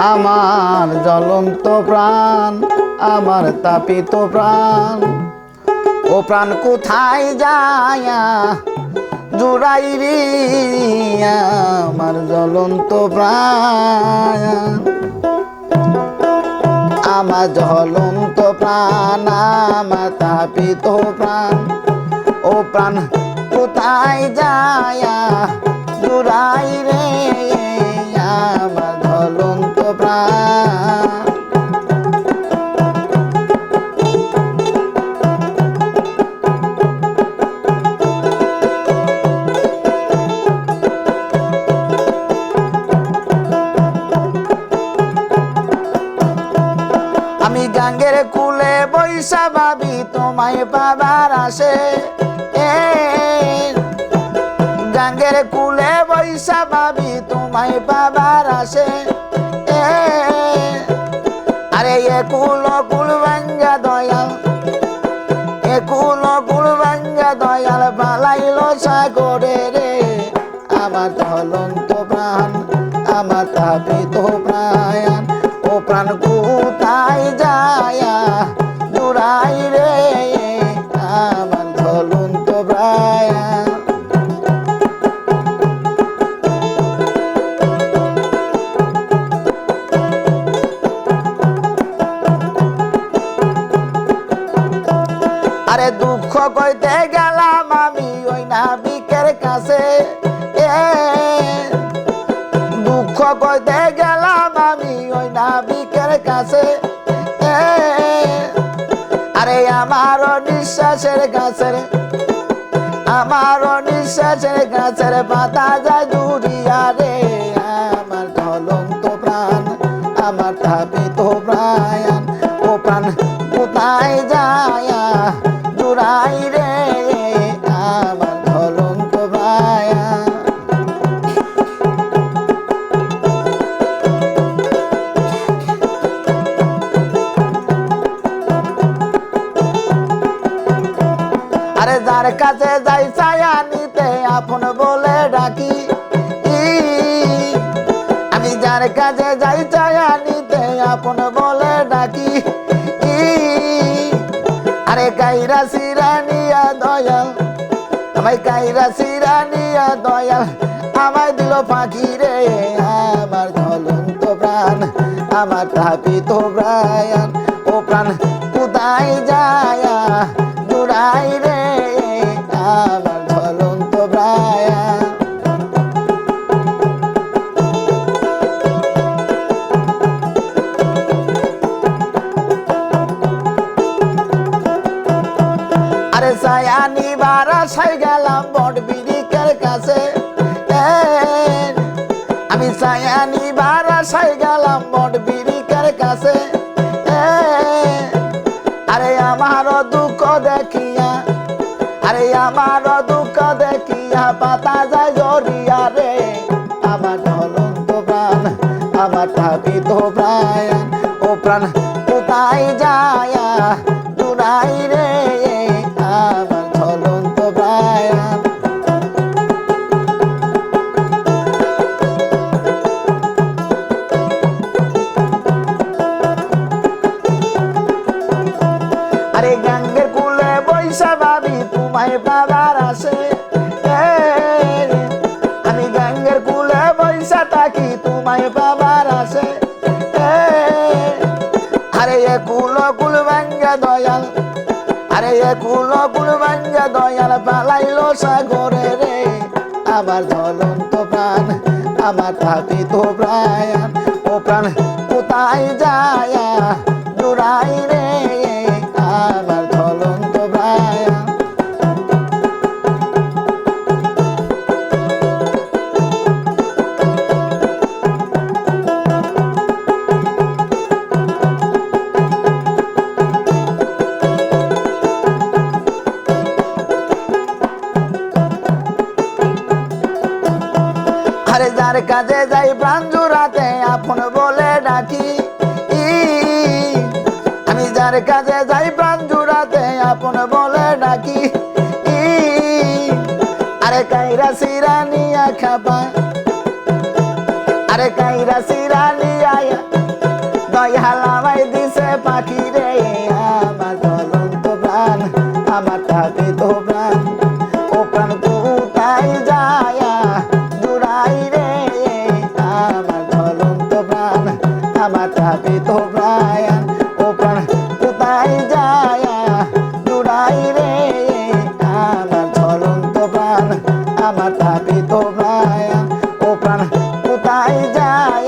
আমার জ্বলন্ত প্রাণ, আমার তাপিত প্রাণ। ও প্রাণ কোথায় যায় জুড়াই রে আমার জ্বলন্ত প্রাণ। আমার জ্বলন্ত প্রাণ, আমার তাপিত প্রাণ। ও প্রাণ কোথায় যায় আমি গাঙ্গের কুলে বৈশা ভাবি, তোমায় পাবার আসে। এ, গাঙ্গের কুলে বৈশা ভাবি, তোমায় পাবার আসে। আরে এ কুল ভাঙ্গা দয়াল। এ কুল ভাঙ্গা দয়াল বালাইল সাগরে রে। আমার ধলন্ত প্রাণ, আমার তাপিত প্রাণ। আরে দুঃখ কইতে গেলাম আমি ওই নাবিকের কাছে। দুঃখ কইতে গেলাম আমি ওই নাবিকের কাছে। আরে আমার নিঃশ্বাসের কাছে আমার নিঃশ্বাসের কাছের পাতা যায় আমি যার কাছে যাই ছায়া নিতে আপন বলে ডাকি। আরে কাইরা সিরানিয়া দয়াল, আমায় কাইরা সিরানিয়া দয়াল, আমায় দিল পাখি রে, আমার ঝলন্ত প্রাণ, আমার তাপিত প্রাণ, ও প্রাণ কোথায় যায় জুড়াই বারাসাই গেলাম বট বিরিকের কাছে। আমি সায়ানি বারাসাই গেলাম বট বিরিকের কাছে। আরে আমার দুঃখ দেখিয়া, আরে আমার দুঃখ দেখিয়া পাতা যায় জরিয়া রে। আমার ঝলন্ত প্রাণ, আমার থাকিত প্রাণ, ও প্রাণ কোথায় যায়? কুল কুল ভাঙ্গা দয়াল। আরে এ কুল কুল ভাঙ্গা দয়াল, পালাইল সাগরে রে। আমার জ্বলন্ত প্রাণ, আমার তাপিত কাজে যাই প্রাণ জোড়াতে, আপন বলে ডাকি। আমি যার কাজে যাই প্রাণ জোড়াতে, আপন বলে ডাকি। আরে কাইরা সিরানি খাবা। আরে কাইরা সিরানি মাথা পিত প্রায়ান ও প্রাণ কোথায় যায়? জুড়াই রে, আমার চলন্ত প্রাণ, আমার তাপিত প্রায়ান ও প্রাণ কোথায় যায়?